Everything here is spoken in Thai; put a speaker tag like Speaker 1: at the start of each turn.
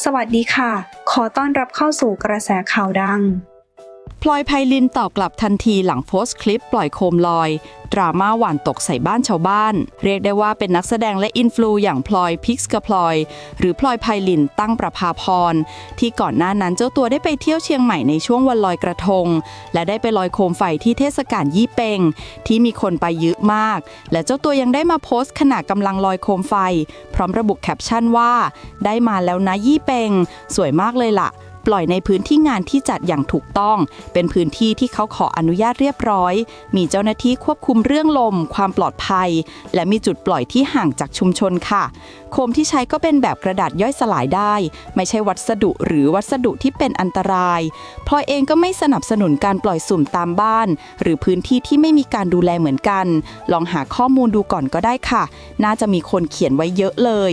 Speaker 1: สวัสดีค่ะ ขอต้อนรับเข้าสู่กระแสข่าวดัง
Speaker 2: พลอยไพลินตอบกลับทันทีหลังโพสต์คลิปปล่อยโคมลอย ดราม่าหวานตกใส่บ้านชาวบ้าน เรียกได้ว่าเป็นนักแสดงและอินฟลูอย่างพลอยพิกส์กับพลอย หรือพลอยไพลินตั้งประภาพร ที่ก่อนหน้านั้นเจ้าตัวได้ไปเที่ยวเชียงใหม่ในช่วงวันลอยกระทง และได้ไปลอยโคมไฟที่เทศกาลยี่เปงที่มีคนไปเยอะมาก และเจ้าตัวยังได้มาโพสต์ขณะกำลังลอยโคมไฟ พร้อมระบุแคปชั่นว่า ได้มาแล้วนะยี่เปงสวยมากเลยล่ะ ปล่อยในพื้นที่งานที่จัดอย่างถูกต้อง เป็นพื้นที่ที่เขาขออนุญาตเรียบร้อย มีเจ้าหน้าที่ควบคุมเรื่องลม ความปลอดภัย และมีจุดปล่อยที่ห่างจากชุมชนค่ะ โคมที่ใช้ก็เป็นแบบกระดาษย่อยสลายได้ ไม่ใช่วัสดุหรือวัสดุที่เป็นอันตรายพลอยเองก็ไม่สนับสนุนการปล่อยสุ่มตามบ้าน หรือพื้นที่ที่ไม่มีการดูแลเหมือนกัน ลองหาข้อมูลดูก่อนก็ได้ค่ะ น่าจะมีคนเขียนไว้เยอะเลย